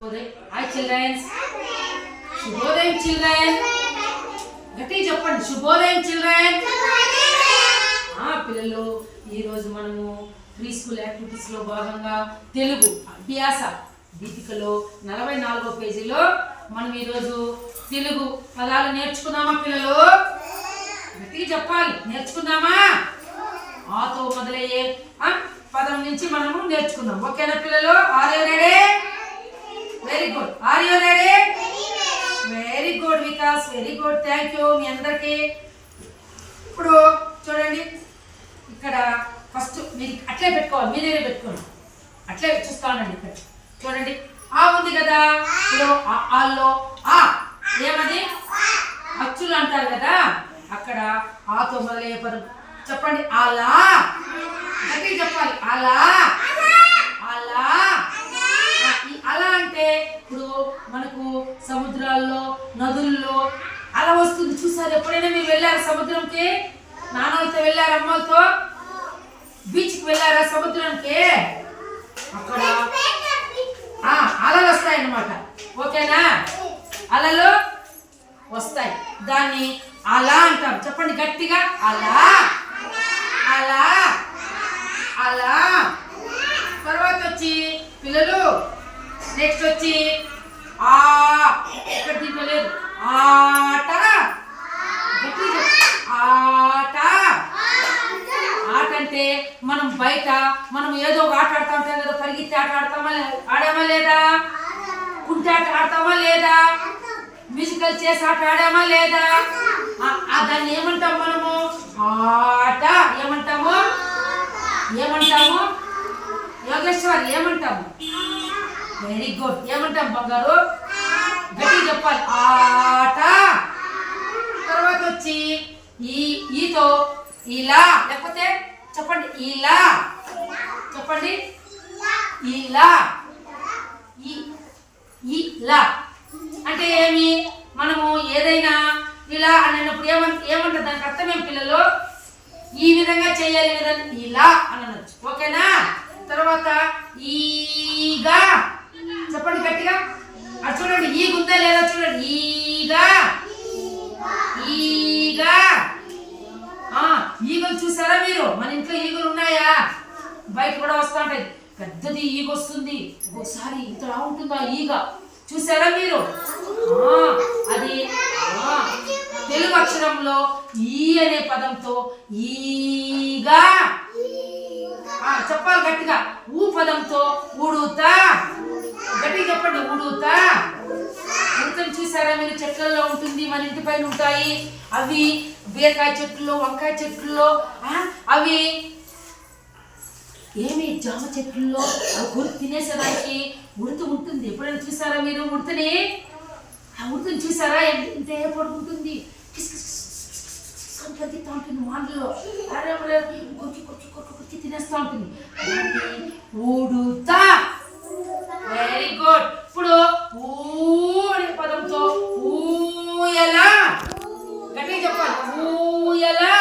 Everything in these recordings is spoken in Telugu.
హాయ్ చిల్డ్రన్స్ శుభోదయం చిల్డ్రన్ గట్టి చెప్పండి. శుభోదయం చిల్డ్రన్ పిల్లలు ఈరోజు మనము ప్రీ స్కూల్ యాక్టివిటీస్లో భాగంగా తెలుగు అభ్యాస దీపికలో నలభై నాలుగో పేజీలో మనం ఈరోజు తెలుగు పదాలు నేర్చుకున్నామా పిల్లలు? గట్టిగా చెప్పాలి. నేర్చుకుందామా? ఆతో మొదలయ్యే పదం నుంచి మనము నేర్చుకుందాం. ఓకేనా పిల్లలు? Are ready very good are you ready very good Vikas very good thank you మీ అందరికి. ఇప్పుడు చూడండి. ఇక్కడ ఫస్ట్ మీరు అట్లే పెట్టుకోవాలి. మీ దగ్గర పెట్టుకోండి. అట్లే చూస్తా ఉండండి ఇక్కడ. చూడండి. ఆ ఉంది కదా. ఇప్పుడు ఆ ఆల్లో ఆ. ఏమది? అచ్చులు అంటారు కదా. అక్కడ ఆతో మొదలయ్యే పదం చెప్పండి. అలా. గట్టిగా చెప్పాలి. అలా. అలా. అంటే ఇప్పుడు మనకు సముద్రాల్లో నదుల్లో అలా వస్తుంది. చూసారు? ఎప్పుడైనా మీరు వెళ్ళారా సముద్రంకి? నాన్నలతో వెళ్ళారా అమ్మలతో బీచ్కి వెళ్ళారా సముద్రంకి? అక్కడ ఆ, అలలు వస్తాయి అన్నమాట ఓకేనా? అలలు వస్తాయి. దాన్ని అలా అంటాం చెప్పండి గట్టిగా. అలా. అలా. అలా. తర్వాత వచ్చి పిల్లలు నెక్స్ట్ వచ్చి ఆ ఇక్కడ దీంట్లో లేదు. ఆట. ఆట. ఆట అంటే మనం బయట మనం ఏదో ఒక ఆట ఆడుతూ ఉంటాం కదా పరిగెత్తి ఆట ఆడతామా లే- ఆడామా లేదా? కుంటి ఆట ఆడతామా లేదా? మ్యూజికల్ చేసి ఆట ఆడామా లేదా? దాన్ని ఏమంటాం మనము? ఆట. ఏమంటాము? ఏమంటాము? యోగేశ్వర్ ఏమంటాము? వెరీ గుడ్ ఏమంటాం బంగారు? గట్టి చెప్పాలి. ఆట. తర్వాత వచ్చి ఈ ఈతో ఇలా లేకపోతే చెప్పండి ఇలా. చెప్పండి. ఇలా. ఈ ఇలా. అంటే ఏమి? మనము ఏదైనా ఇలా అన్నప్పుడు ఏమంట ఏమంటారు? దానికి అర్థం ఏం పిల్లలు? ఈ విధంగా చేయాలి విధంగా ఇలా అని అనొచ్చు. ఓకేనా? తర్వాత ఈగా చెప్పండి గట్టిగా అది చూడండి ఈగ ఉందా లేదా చూడండి ఈగా ఈగా ఆ, ఈగలు చూసారా మీరు మన ఇంట్లో వస్తున్నాయా? బయట కూడా వస్తూ ఉంటాయి పెద్దది ఈగ వస్తుంది. ఒకసారి ఇంతలా ఉంటుందా ఈగ? చూసారా మీరు? అది తెలుగు అక్షరంలో ఈ అనే పదంతో ఈగా. ఆ, చెప్పాలి గట్టిగా. ఊ పదంతో ఉడుతా గట్టిగా చెప్పండి ఉడుతా ఉడతను చూసారా మీరు? చెట్లలో ఉంటుంది మన ఇంటి పైన ఉంటాయి. అవి బీరకాయ చెట్లు వంకాయ చెట్లలో ఆ, అవి ఏమి జామ చెట్లలో అవి కొరికి తినేసేదానికి ఉడత ఉంటుంది. ఎప్పుడైనా చూసారా మీరు ఉడతని? ఆ ఉడతని చూసారా? ఎంత- ఇంతే పడుకుంటుంది కిస్ ఉంటుంది మాటల్లో అరే అరే కొరికి కొరికి కొరికి కొరికి తినేస్తూ ఉంటుంది. ఉడుతా వెరీ గుడ్ ఇప్పుడు ఊ అనే పదంతో ఊయలా. గట్టిగా చెప్పాలి. ఊయలా.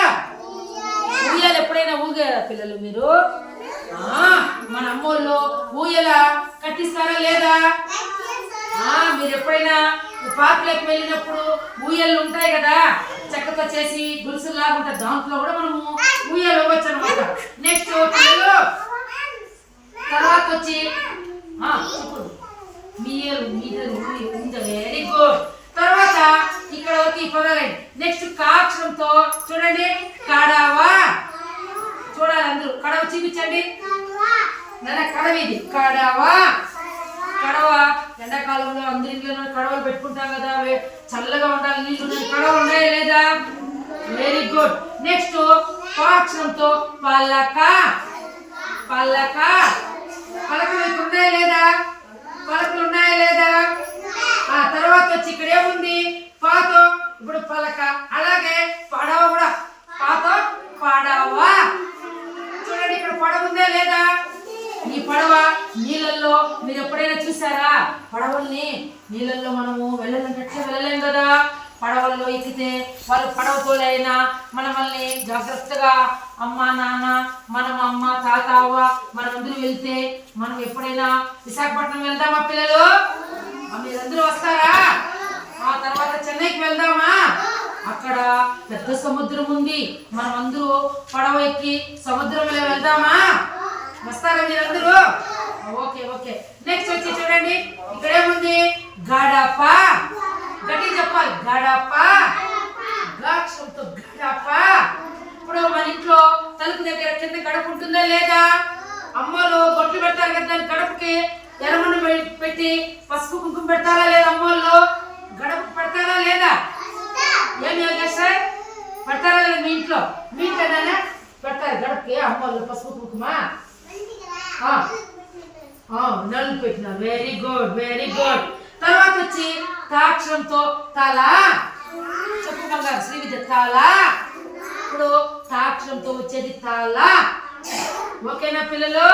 ఊయాలి ఎప్పుడైనా ఊగారా పిల్లలు మీరు? మన అమ్మోళ్ళు ఊయల కట్టిస్తారా లేదా? మీరు ఎప్పుడైనా పార్కులకు వెళ్ళినప్పుడు ఊయలు ఉంటాయి కదా చెక్కతో చేసి గులుసులు లాగా ఉంటాయి. దాంట్లో కూడా మనము ఊయలు ఇవ్వచ్చు అనమాట నెక్స్ట్ తర్వాత వచ్చి చెప్పు. మీయలు వెరీ గుడ్ తర్వాత ఇక్కడ పదాలండి నెక్స్ట్ కాక్షరంతో చూడండి. కడవ? చూడాలి అందరూ. కడవ చూపించండి. నాన్న కడవ ఇది. కడవ? కడవ. ఎండాకాలంలో అందరి ఇంట్లో కడవలు పెట్టుకుంటాం కదా చల్లగా ఉండాలి నీళ్ళు ఉన్నాయి. ఉన్నాయా లేదా? వెరీ గుడ్ నెక్స్ట్ పాక్షంతో పలక. పలక. పలకలు ఇక్కడ ఉన్నాయా లేదా? పలకలు ఉన్నాయా లేదా? ఆ తర్వాత వచ్చి ఇక్కడ ఏముంది పాతో నీళ్ళల్లో మనము వెళ్ళాలంటే వెళ్ళలేం కదా? పడవల్లో ఎక్కితే వాళ్ళు పడవతోలైనా మన మనల్ని జాగ్రత్తగా అమ్మ నాన్న మనం అమ్మ తాత అవ్వ మనందరూ వెళ్తే మనం ఎప్పుడైనా విశాఖపట్నం వెళ్దామా పిల్లలు? మీరందరూ వస్తారా? ఆ తర్వాత చెన్నైకి వెళ్దామా? అక్కడ పెద్ద సముద్రం ఉంది. మనం అందరూ పడవ ఎక్కి సముద్రంలో వెళ్దామా? వస్తారా మీరందరూ? Okay okay. నెక్స్ట్ వచ్చి చూడండి. ఇక్కడేముంది గడప గట్టి చెప్పాలి గడప గాక్షంతో గడప ఇప్పుడు మన ఇంట్లో తలుపు దగ్గర కింద గడప ఉంటుందా లేదా? అమ్మలు బొట్లు పెడతారు కదా దాని గడపకి. ఎర్రమన్ను పెట్టి పసుపు కుంకుమ పెడతారా లేదా అమ్మోళ్ళు? గడప పెడతారా లేదా? ఏం యోగేశ్వర్ పెడతారా లేదా మీ ఇంట్లో? మీ ఇంట్లోనే పెడతారు గడపకి అమ్మోళ్ళు పసుపు కుంకుమ. నలుపు నలుగు పెట్టిన. వెరీ గుడ్ వెరీ గుడ్ తర్వాత వచ్చి తాక్షరంతో తల చెప్పు బంగారు శ్రీ విద్య తల ఇప్పుడు తాక్షరంతో వచ్చేది తల ఓకేనా పిల్లలు?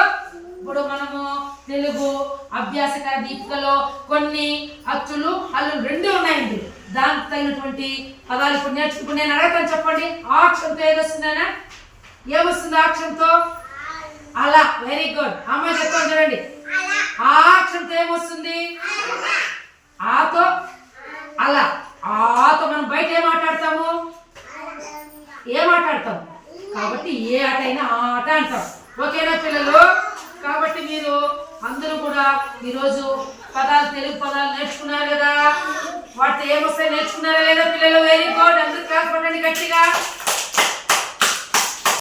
ఇప్పుడు మనము తెలుగు అభ్యాసకర దీపికలో కొన్ని అచ్చులు హల్లులు రెండు ఉన్నాయండి. దానికి తగినటువంటి పదాలు ఇప్పుడు నేర్చుకుంటూ నేను అడగతాను చెప్పండి. ఆ అక్షరంతో ఏదొస్తుందనా ఏమొస్తుంది ఆ అక్షరంతో అలా. వెరీ గుడ్ అమ్మాయి చెప్తాను చూడండి. ఆ అక్షరంతో ఏమొస్తుంది ఆతో అలా ఆతో మనం బయట ఏం మాట్లాడతాము ఏం మాట్లాడతాం కాబట్టి ఏ ఆట అయినా ఆ ఆట అంటాం ఓకేనా పిల్లలు? కాబట్టి మీరు అందరూ కూడా ఈరోజు పదాలు తెలుగు పదాలు నేర్చుకున్నారు కదా? వాటితో ఏమొస్తాయి? నేర్చుకున్నారా లేదా పిల్లలు? వెరీ గుడ్ అందరూ క్లాస్ పడండి గట్టిగా.